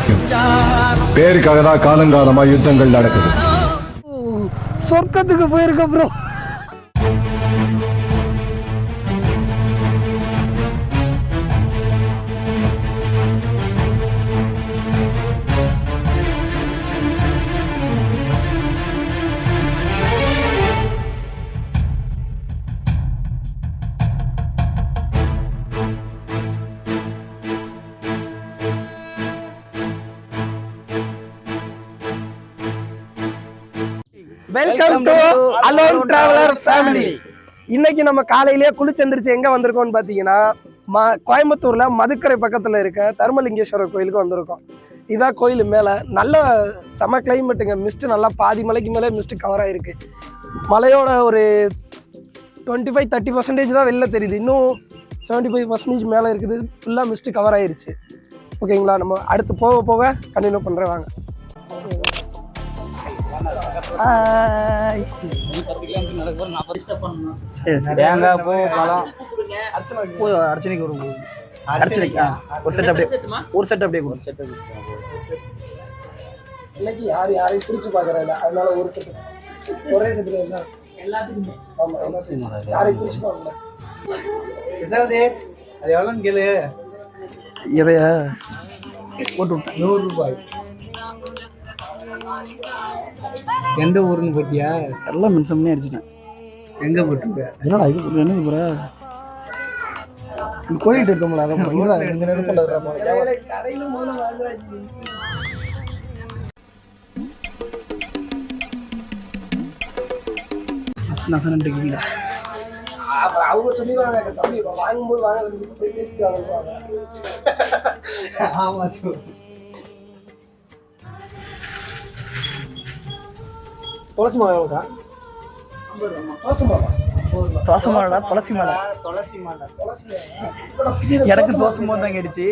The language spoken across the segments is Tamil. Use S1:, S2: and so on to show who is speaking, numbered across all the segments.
S1: முக்கியம் பேருக்காக தான் காலங்காலமா யுத்தங்கள் நடக்குது.
S2: சொர்க்கத்துக்கு போயிருக்க bro welcome to alone traveller family இன்னைக்கு நம்ம காலையிலேயே குளிச்செந்திரிச்சு எங்க வந்திருக்கோம்னு பாத்தீங்கன்னா ம கோயம்புத்தூர்ல மதுக்கரை பக்கத்துல இருக்க தர்மலிங்கேஸ்வரர் கோயிலுக்கு வந்திருக்கோம். இதான் கோயில் மேல நல்ல செம கிளைமேட்டுங்க மிஸ்ட் நல்லா பாதி மலைக்கு மேலே மிஸ்ட் கவர் ஆயிருக்கு. மலையோட ஒரு டுவெண்ட்டி ஃபைவ் தேர்ட்டி பர்சன்டேஜ் தான் வெளில தெரியுது. இன்னும் செவன்ட்டி ஃபைவ் பர்சன்டேஜ் மேலே இருக்குது. ஃபுல்லாக மிஸ்ட் கவர் ஆயிருச்சு. ஓகேங்களா நம்ம அடுத்து போக போக கண்டினியூ பண்ணுறேன் வாங்க. சரி சரி.
S3: தேங்காய் பூ பழம்
S2: பூ அர்ச்சனைக்கு ஒரு பூ அர்ச்சனைக்கு ஒரு செட் அப்படியே ஒரு செட் அப்படியே ஒரு செட் இன்னைக்கு யார் யாரையும் பிடிச்சு பார்க்கறதில்ல அதனால ஒரு செட் ஒரே செட் எல்லாத்துக்குமே ஆமா எல்லாத்துக்கும். யாரையும் பிடிச்சு பார்க்கல.
S3: அது எவ்வளோன்னு கேளு.
S2: இதைய போட்டு விட்டேன்
S3: நூறு ரூபாய். எந்த ஊருன்னு போட்டியா?
S2: எல்லாம் மின்சம் பண்ணி அடிச்சிட்டேன்.
S3: எங்க போட்டுருக்க?
S2: என்னடா இது? என்னது புற? இந்த கோயில்கிட்ட இருக்கோம்ல அதான் இந்த நேரம் நசன் இருக்கீங்க அப்புறம் அவங்க சொல்லிடுவாங்க தம்பி வாங்கும்போது போய் பேசிட்டு
S3: ஆமா
S2: துளசி மாலை எவ்வளோக்கா? துளசி மாலை துளசி மாலைடா துளசி மாலை
S3: துளசி மாலை
S2: எனக்கு தோசை போது தான் கேடுச்சு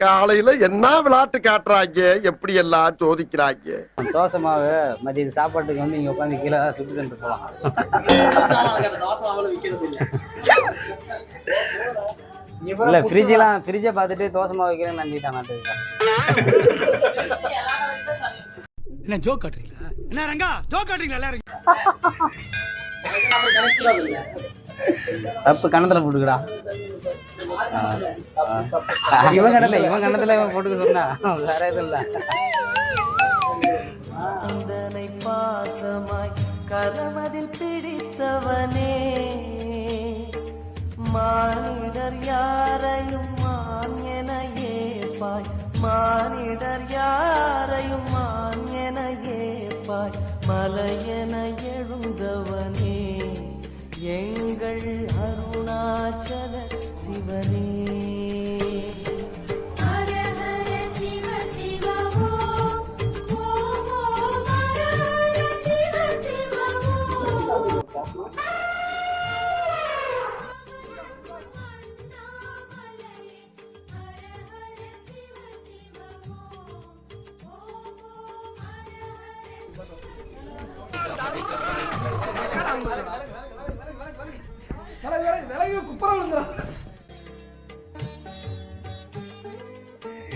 S4: காலையில என்ன விளையாட்டு காட்டுறாங்க? எப்படி எல்லாம் சோதிக்கிறாங்க?
S3: தோசை மாவு மதியம் சாப்பாட்டுக்கு வந்து இங்க உட்காந்து கீழே சுட்டு தந்துட்டு போலாம் இல்ல ஃப்ரிட்ஜெல்லாம் ஃப்ரிட்ஜை பார்த்துட்டு தோசை மாவு வைக்கிறேன்னு நம்பிட்டான் நாட்டுக்கு
S5: என்ன ஜோக் காட்டுறீங்களா? என்ன ரங்கா? ஜோக்
S3: தப்பு கணத்துல போட்டுக்கடா. இவன் கணத்துல இவன் கணத்துல இவன் போட்டுக்க சொன்னா வேற எதுவும் இல்ல.
S6: அந்தனை பாசமாய் கரமதில் பிடித்தவனே. மானிடர் யாரையும் மான் என ஏப்பாய் மானிடர் யாரையும் மான் ஏப்பாய் மலையென எழுந்தவனே. எங்கள் அருணாச்சல சிவனே.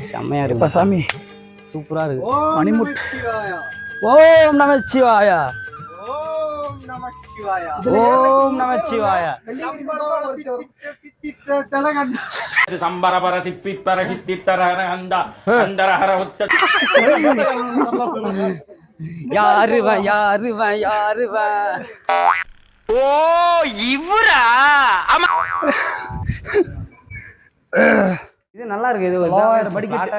S3: செம்மையா இருக்கு
S2: சாமி
S3: சூப்பரா இருக்கு
S2: மணிமுட்
S3: ஓம்
S4: நம சிவாயா
S3: ஓம் நம
S7: சிவாயா சம்பரபர சிப்பித்தர சித்தித்தர அந்த அந்தரஹர உத்த
S3: யாருவன் யாருவன் யாருவன் ஓ இவரா? ஆமா. இது நல்லா இருக்கு இது ஒரு
S2: மூவாயிரம் படிக்கட்டு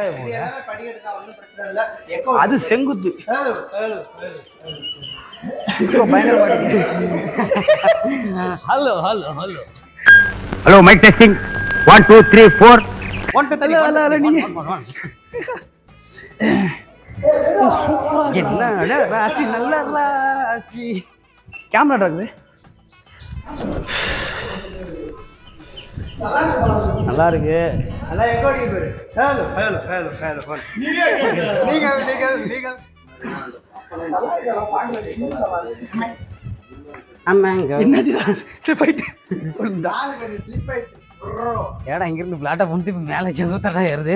S2: அது செங்குத்து.
S3: Hello hello hello.
S7: Hello mic testing one two three four
S3: one two three
S2: hello hello நீங்கள்
S3: என்ன ராசி நல்ல ராசி?
S2: கேமரா இருக்குது
S3: நல்லா இருக்கு. ஏடா இங்கிருந்து பிளாட்டை முந்தி மேலே செங்குத்தடா ஏறுது.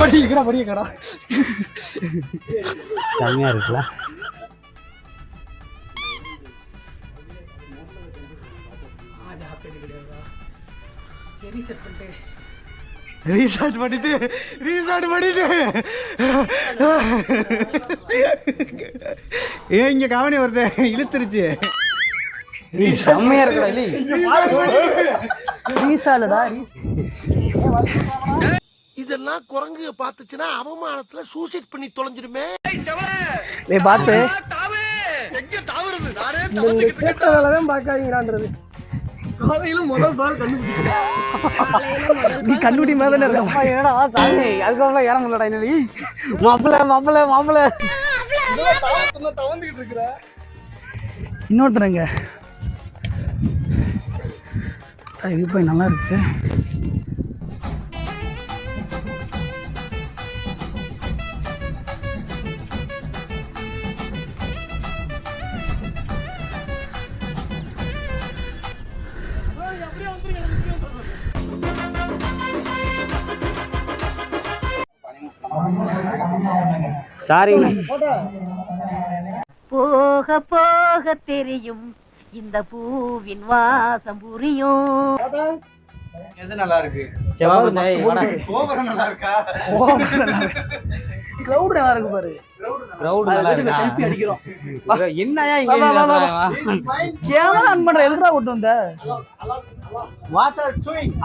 S3: கீழே போ.
S5: செம்மையா இருக்கு
S3: செம்மையா இருக்குல்ல?
S8: ரீசார்ட் பண்ணிட்டு ரீசார்ட் பண்ணிட்டு. ஏன் இங்க கவனி வருது இழுத்துருச்சு.
S3: செம்மையா இருக்குடா
S5: ரீசாலடா
S4: இதெல்லாம் குரங்கு பாத்துச்சுன்னா அவமானத்துல சூசைட் பண்ணி தொலைஞ்சிருமே
S5: நீ பார்த்து பார்க்காதீங்கடான்றது. காலையில முதல் பால் கண்டுபிடிச்சு நீ கண்டுபிடி மாதிரி தானே இருக்க?
S3: என்னடா சாமி அதுக்கப்புறம் முடியலடா என்ன மாப்பிள்ள மாப்பிள்ள மாப்பிள்ள.
S5: இன்னொருத்தரங்க இது போய் நல்லா இருக்கு.
S3: சாரிங்கண்ணா
S9: போக போக தெரியும். இந்த பூவின் வாசம் புரியும்.
S5: நல்லா இருக்கு. பாரு.
S3: கிரவுட் நல்லா இருக்கா
S5: செல்ஃபி அடிக்கிறோம்.
S3: என்னயா. இங்க
S5: கேமரா ஆன் பண்ற எதுக்குடா கொண்டு வந்த?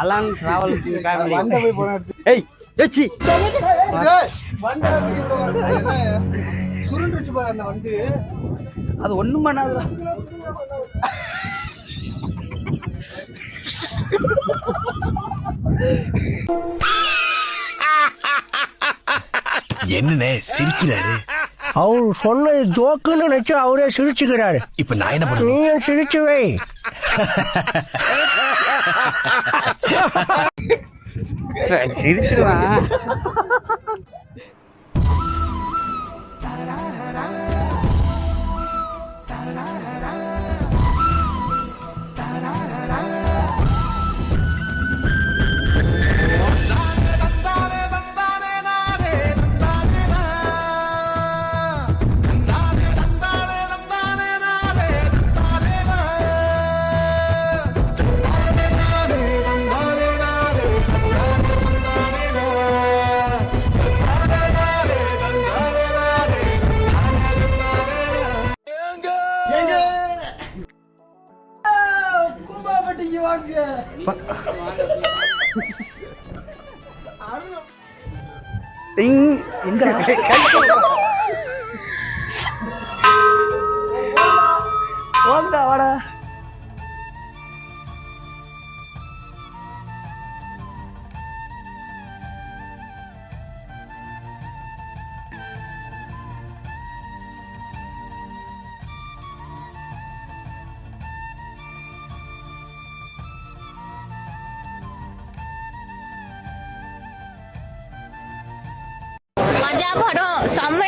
S3: அலான் டிராவல் ஃபேமிலி ஏய் ஏச்சி.
S8: சுருண்டுச்சு பாரு அந்த வண்டி
S5: அது ஒண்ணும் பண்ணாதுடா.
S8: என்னண்ணே சிரிக்கிறாரு?
S10: அவர் சொன்னது ஜோக்குன்னு நினைச்சு அவரே சிரிச்சுக்கிறாரு.
S8: இப்ப நான் என்ன பண்ணுவேன்
S10: நீயும்
S5: 这鸡的，是
S11: 吧？Okay. Pada sama.